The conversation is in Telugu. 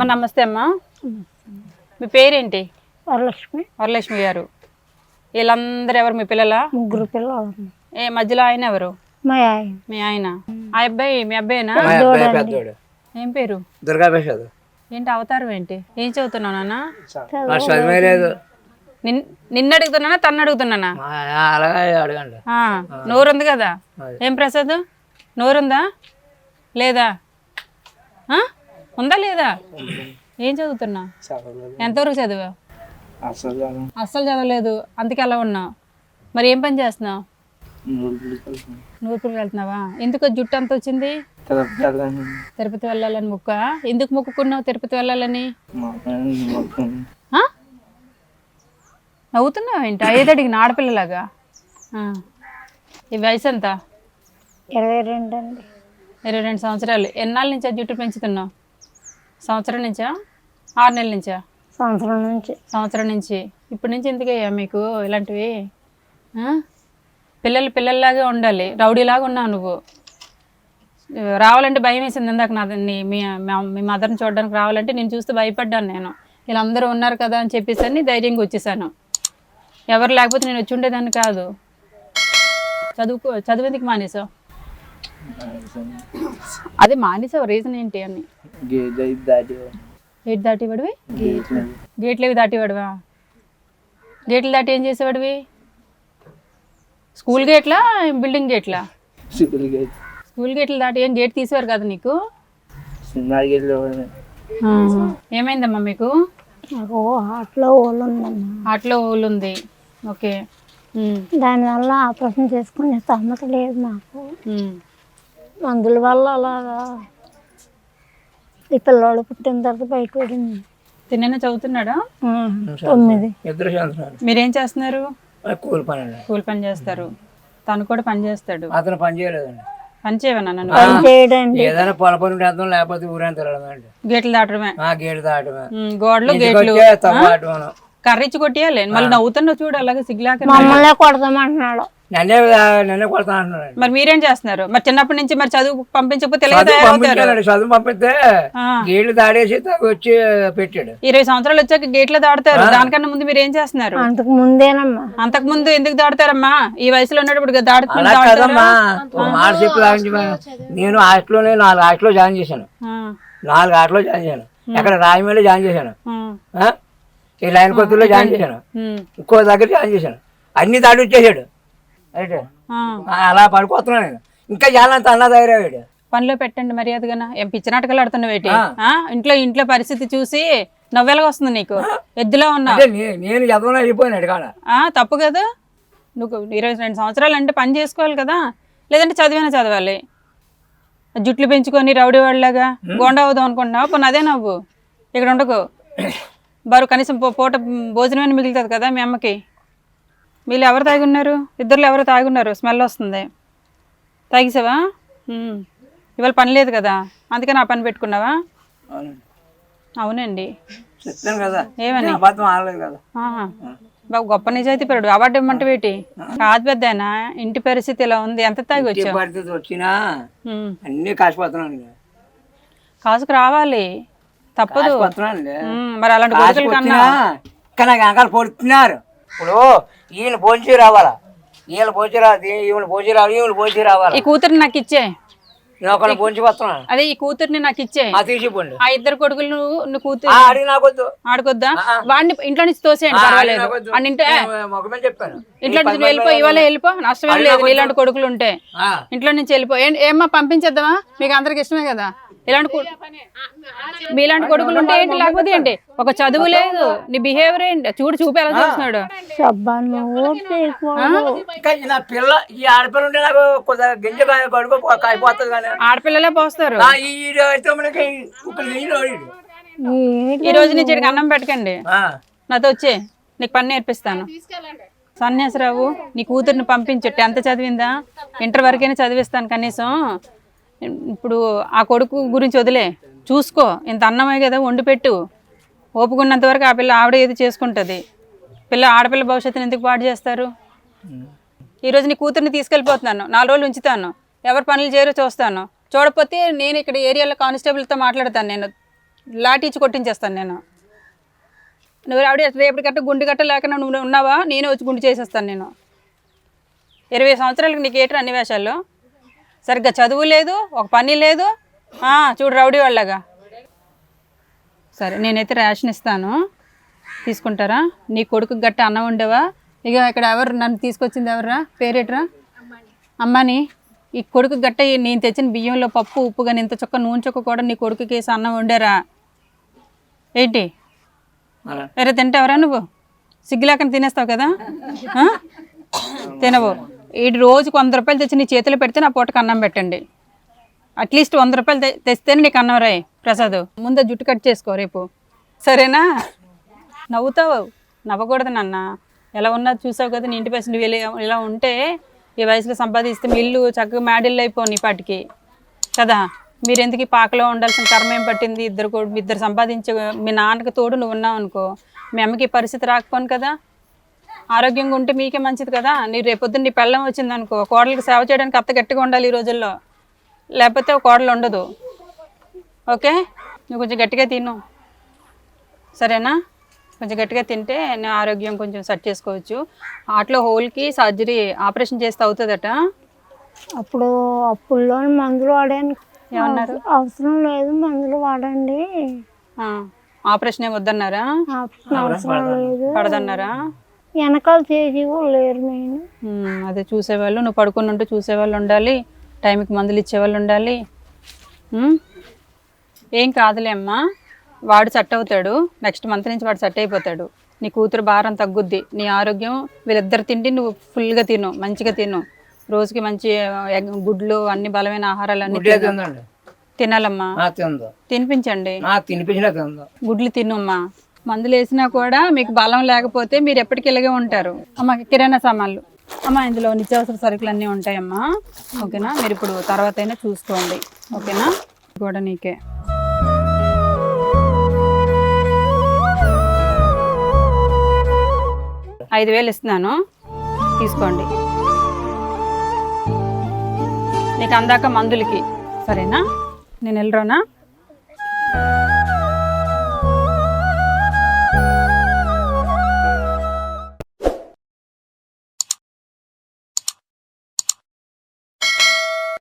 అమ్మ నమస్తే అమ్మా. మీ పేరేంటి? వరలక్ష్మి. వరలక్ష్మి గారు. వీళ్ళందరూ ఎవరు? మీ పిల్లల? ముగ్గురు పిల్లలు. ఏ మధ్యలో ఆయన ఎవరు? మా ఆయన. మీ ఆయన. ఆ అబ్బాయి మీ అబ్బాయినా? ఏం పేరు? దుర్గా ప్రసాద్ ఏంటి అవతారం ఏంటి? ఏం చదువుతున్నావు నాన్న? నిన్ను అడుగుతున్నానా తన్ను అడుగుతున్నానా? మా అలాగే అడగండి. ఆ, నోరుంది కదా? ఏం ప్రసాద్? నోరుందా? లేదా? ఉందా లేదా? ఏం చదువుతున్నా? ఎంతవరకు చదివా? అసలు అస్సలు చదవలేదు. అందుకే అలా ఉన్నావు మరి ఏం పని చేస్తున్నావు? నూర్పులకు వెళ్తున్నావా? ఎందుకు జుట్టు అంత వచ్చింది? తిరుపతి వెళ్ళాలని. మొక్క? ఎందుకు మొక్కుకున్నావు తిరుపతి వెళ్ళాలని? ఆ? నవ్వుతున్నావు ఏంటి? ఐదు అడిగిన? ఆడపిల్లలాగా? ఆ. ఈ వయసు ఎంత? ఇరవై రెండు అండి. ఇరవై రెండు సంవత్సరాలు. ఎన్నాళ్ళ నుంచా జుట్టు పెంచుతున్నావు? సంవత్సరం నుంచా? ఆరు నెలల నుంచా? సంవత్సరం నుంచి. సంవత్సరం నుంచి. ఇప్పటి నుంచి ఎందుకయ్యా మీకు ఇలాంటివి? పిల్లలు పిల్లల్లాగే ఉండాలి. రౌడీలాగా ఉన్నావు నువ్వు. రావాలంటే భయం వేసింది ఇందాక నా మా- మీ మదర్ని చూడడానికి రావాలంటే నేను చూస్తే భయపడ్డాను నేను. వీళ్ళందరూ ఉన్నారు కదా అని చెప్పేసి అని ధైర్యంగా వచ్చేసాను. ఎవరు లేకపోతే నేను వచ్చి ఉండేదాన్ని కాదు. చదువుకో చదువు ఎందుకు మానేసావు? అదే మానేసావు? రీజన్ ఏంటి అని? గేట్ దాటివాడివి గేట్లు ఏవి దాటివాడివా గేట్లు దాటి ఏం చేసేవాడివి? స్కూల్ గేట్లా బిల్డింగ్ గేట్లా? స్కూల్ గేట్లు దాటి ఏం గేట్ తీసేవారు కదా నీకు. ఏమైందమ్మా మీకు? హార్ట్లో ఓళ్ళు ఉందమ్మా ఆటలో ఊళ్ళు ఉంది. ఓకే. దానివల్ల ఆపరేషన్ చేసుకునే స్తోమత లేదు నాకు. మందుల వల్ల అలాగా. ఈ పిల్లోడు పుట్టిన తర్వాత బయట పడింది. తిన్న చదువుతున్నాడా? తొమ్మిది. ఇద్దరు చదువుతున్నారు మీరేం చేస్తున్నారు? కూలి పని కూలి పని చేస్తారు. తను కూడా పని చేస్తాడు. అతను పని చేయలేదండి. పని చేయవన్నా నన్ను? పని చేయడండి. ఏదైనా పొల పని అర్థం లేకపోతే ఊరేం తిరగడం అండి గేట్లు దాటడమే. ఆ గేటు దాటమే గోడలు గేట్లు. కర్రిచ్చి కొట్టేయాలి. మళ్ళీ నవ్వుతున్నావు చూడు అలాగే సిగ్గులాక మమ్మల్నే కొడతామంటున్నాడు నన్నే నన్నే కొడతా అంటున్నాడు. మరి మీరేం చేస్తున్నారు? మరి చిన్నప్పటి నుంచి మరి చదువు పంపించకపోతే చదువు పంపిస్తే. గేట్లు దాడేసి వచ్చి పెట్టాడు. ఇరవై సంవత్సరాలు వచ్చాక గేట్లు దాడతారు. దానికన్నా ముందు మీరు ఏం చేస్తున్నారు? అంతకు ముందేనమ్మా. అంతకు ముందు ఎందుకు దాడతారమ్మా? ఈ వయసులో ఉన్నప్పుడు మాట చెప్పి నేను హాస్టల్లోనే నాలుగు హాస్టల్లో జాయిన్ చేశాను. నాలుగు హాస్టల్లో జాయిన్ చేశాను. ఎక్కడ రాయమల్లి జాయిన్ చేశాను. ఆ? ఈ లైన్ కొత్తలో జాయిన్ చేశాను. ఇంకో దగ్గర జాయిన్ చేశాను. అన్ని దాడి వచ్చేసాడు అలా పడిపోతున్నాను నేను. ఇంకా జాలంత అన్న తయారయ్యాడు పనిలో పెట్టండి మర్యాదగా ఏం పిచ్చి నాటకాలు ఆడుతున్నావు ఏంటి? ఇంట్లో ఇంట్లో పరిస్థితి చూసి నవ్వెలగా వస్తుంది నీకు. ఎద్దులా ఉన్నా నేను వెళ్ళిపోయినాడు కాడ. ఆ, తప్పు కదా. నువ్వు ఇరవై రెండు సంవత్సరాలు అంటే పని చేసుకోవాలి కదా. లేదంటే చదివినా చదవాలి. జుట్లు పెంచుకొని రౌడీ వాళ్ళలాగా గోండా అవుదాం అనుకుంటున్నావు? పోనీ అదే నవ్వు. ఇక్కడ ఉండకు. బరు కనీసం పూట భోజనమైన మిగులుతుంది కదా మీ అమ్మకి. వీళ్ళు ఎవరు తాగి ఉన్నారు ఇద్దరు ఎవరు తాగి ఉన్నారు స్మెల్ వస్తుంది. తాగేసావా. ఇవాళ పని లేదు కదా. అందుకని ఆ పని పెట్టుకున్నావా? అవునండి. ఏమని? బాబు గొప్ప నిజాయితీ పరుడు. అవార్డు ఇమ్మంటే ఏంటి? కాదు పెద్దనా? ఇంటి పరిస్థితి ఇలా ఉంది. ఎంత తాగి పరిస్థితి వచ్చినా. అన్ని కాసిపోతున్నాను కాసుకు రావాలి. తప్పదు. మరి అలాంటి కన్నా. పొడుతున్నారు. ఇప్పుడు ఈయన పోంచి రావాలా? ఈయన పోంచి రాదు ఈయన పోంచి రావాలి ఈయన పోంచి రావాలా? ఈ కూతుర్ని నాకు ఇచ్చే. నేను ఒకళ్ళని పోంచి వస్తున్నాను అదే ఈ కూతుర్ని నాకు ఇచ్చే. ఆ తీసిపోండి. ఆ ఇద్దరు కొడుకులు నువ్వు కూతురు. ఆ అడిగి నాకొద్దు. ఆడుకొద్దా? వాడిని ఇంట్లో నుంచి తోసేయండి పర్వాలేదు. అని చెప్పాను. ఇంట్లో నుంచి వెళ్ళిపో ఇవాళ వెళ్ళిపో నష్టమేం లేదు నీలాంటి కొడుకులు ఉంటే. ఇంట్లో నుంచి వెళ్ళిపో. ఏమ్మా పంపించేద్దామా? మీకు అందరికి ఇష్టమే కదా? ఇలాంటి కొ- మీలాంటి కొడుకులు ఉంటే ఏంటి? లేకపోతే ఏంటి? ఒక చదువు లేదు. నీ బిహేవియర్ ఏంటి? చూడు చూపి ఎలా చూస్తున్నాడు. నా పిల్ల ఈ ఆడపిల్ల ఉంటే నాకు కొద్దిగా గింజ కానీ. ఆడపిల్లలే పోస్తారు. ఆ, ఈ రోజు నుంచి అన్నం పెట్టకండి. ఆ, నాతో వచ్చే నీకు పని నేర్పిస్తాను. సన్యాసరావు నీ కూతుర్ని పంపించు. టెన్త్ చదివిందా? ఇంటర్ వరకైనా చదివిస్తాను కనీసం. ఇప్పుడు ఆ కొడుకు గురించి వదిలే. చూసుకో ఇంత అన్నమే కదా వండి పెట్టు. ఓపుకున్నంత వరకు ఆ పిల్ల ఆవిడ ఏది చేసుకుంటుంది? పిల్ల ఆడపిల్ల భవిష్యత్తుని ఎందుకు పాడు చేస్తారు? ఈరోజు నీ కూతుర్ని తీసుకెళ్ళిపోతున్నాను. నాలుగు రోజులు ఉంచుతాను. ఎవరు పనులు చేయరో చూస్తాను. చూడకపోతే నేను ఇక్కడ ఏరియాలో కానిస్టేబుల్తో మాట్లాడతాను నేను. లాఠీ ఇచ్చి కొట్టించేస్తాను నేను. నువ్వు ఆవిడ రేపటి గట్ట గుండు గట్ట లేకుండా నువ్వు ఉన్నావా? నేనే వచ్చి గుండు చేసేస్తాను నేను. ఇరవై సంవత్సరాలకు నీకు ఏటర్ అన్ని వేషాల్లో సరిగ్గా చదువు లేదు ఒక పని లేదు. చూడు రౌడీ వాళ్ళగా. సరే నేనైతే రేషన్ ఇస్తాను. తీసుకుంటారా? నీ కొడుకు గట్ట అన్నం ఉండేవా ఇక ఇక్కడ ఎవరు నన్ను తీసుకొచ్చింది ఎవరా పేరేట్రా? అమ్మని. ఈ కొడుకు గట్ట నేను తెచ్చిన బియ్యంలో పప్పు ఉప్పు కానీ ఇంత చొక్క నూనె చొక్క కూడా నీ కొడుకుకి వేసి అన్నం వండారా? ఏంటి? వేరే తింటావరా నువ్వు? సిగ్గు లేకుండా తినేస్తావు కదా? తినవు. ఈ రోజుకు వంద రూపాయలు తెచ్చి నీ చేతిలో పెడితే నా పూటకు అన్నం పెట్టండి. అట్లీస్ట్ వంద రూపాయలు తె- తెస్తేనే నీకు అన్నం రాయి ప్రసాద్. ముందే జుట్టు కట్ చేసుకో రేపు. సరేనా? నవ్వుతావు? నవ్వకూడదు నాన్న. ఎలా ఉన్నా చూసావు కదా నీ ఇంటి పైసలు ఇలా- ఉంటే ఈ వయసులో సంపాదిస్తే మీ ఇల్లు చక్కగా మేడిల్లు అయిపోయి పాటికి. కదా? మీరెందుకు ఈ పాకలో ఉండాల్సిన కర్మ ఏం పట్టింది? ఇద్దరు ఇద్దరు సంపాదించే మీ నాన్నకి తోడు నువ్వు ఉన్నావు అనుకో మీ అమ్మకి పరిస్థితి రాకపోను కదా. ఆరోగ్యంగా ఉంటే మీకే మంచిది కదా? నీ రేపొద్దున నీ పెళ్ళం వచ్చింది అనుకో కోడలికి సేవ చేయడానికి అత్త గట్టిగా ఉండాలి ఈ రోజుల్లో. లేకపోతే ఒక కోడలు ఉండదు. ఓకే? నువ్వు కొంచెం గట్టిగా తిను. సరేనా? కొంచెం గట్టిగా తింటే నీ ఆరోగ్యం కొంచెం సెట్ చేసుకోవచ్చు. ఆటలో హోల్కి సర్జరీ ఆపరేషన్ చేస్తే అవుతుందట. అప్పుడు అప్పుల్లో మందులు వాడడానికి ఏమన్నారు? అవసరం లేదు మందులు వాడండి. ఆ, ఆపరేషన్ ఏం వద్దన్నారా? అవసరం లేదు. పడదన్నారా? వెనకాల చేసి కూడా లేరు నేను. అదే చూసేవాళ్ళు. నువ్వు పడుకుని ఉంటే చూసేవాళ్ళు ఉండాలి. టైంకి మందులు ఇచ్చేవాళ్ళు ఉండాలి. ఉమ్, ఏం కాదులే అమ్మా. వాడు సెట్ అవుతాడు. నెక్స్ట్ మంత్ నుంచి వాడు సెట్ అయిపోతాడు. నీ కూతురు భారం తగ్గుద్ది. నీ ఆరోగ్యం వీళ్ళిద్దరు తిండి నువ్వు ఫుల్గా తిను. మంచిగా తిను. రోజుకి మంచి ఎగ్- గుడ్లు అన్ని బలమైన ఆహారాలు అన్ని తిందండి. తినాలమ్మా. తిందో. తినిపించండి. నా తినిపించినా తిందో. గుడ్లు తిన్నమ్మా మందులు వేసినా కూడా మీకు బలం లేకపోతే మీరు ఎప్పటికి ఇలాగే ఉంటారు. అమ్మ కిరాణా సామాన్లు. అమ్మ ఇందులో నిత్యావసర సరుకులు అన్నీ ఉంటాయమ్మా. ఓకేనా? మీరు ఇప్పుడు తర్వాత అయినా చూసుకోండి. ఓకేనా? కూడా నీకే. ఐదు వేలు ఇస్తున్నాను. తీసుకోండి. నీకు అందాక మందులకి. సరేనా? నేను వెళ్ళరానా?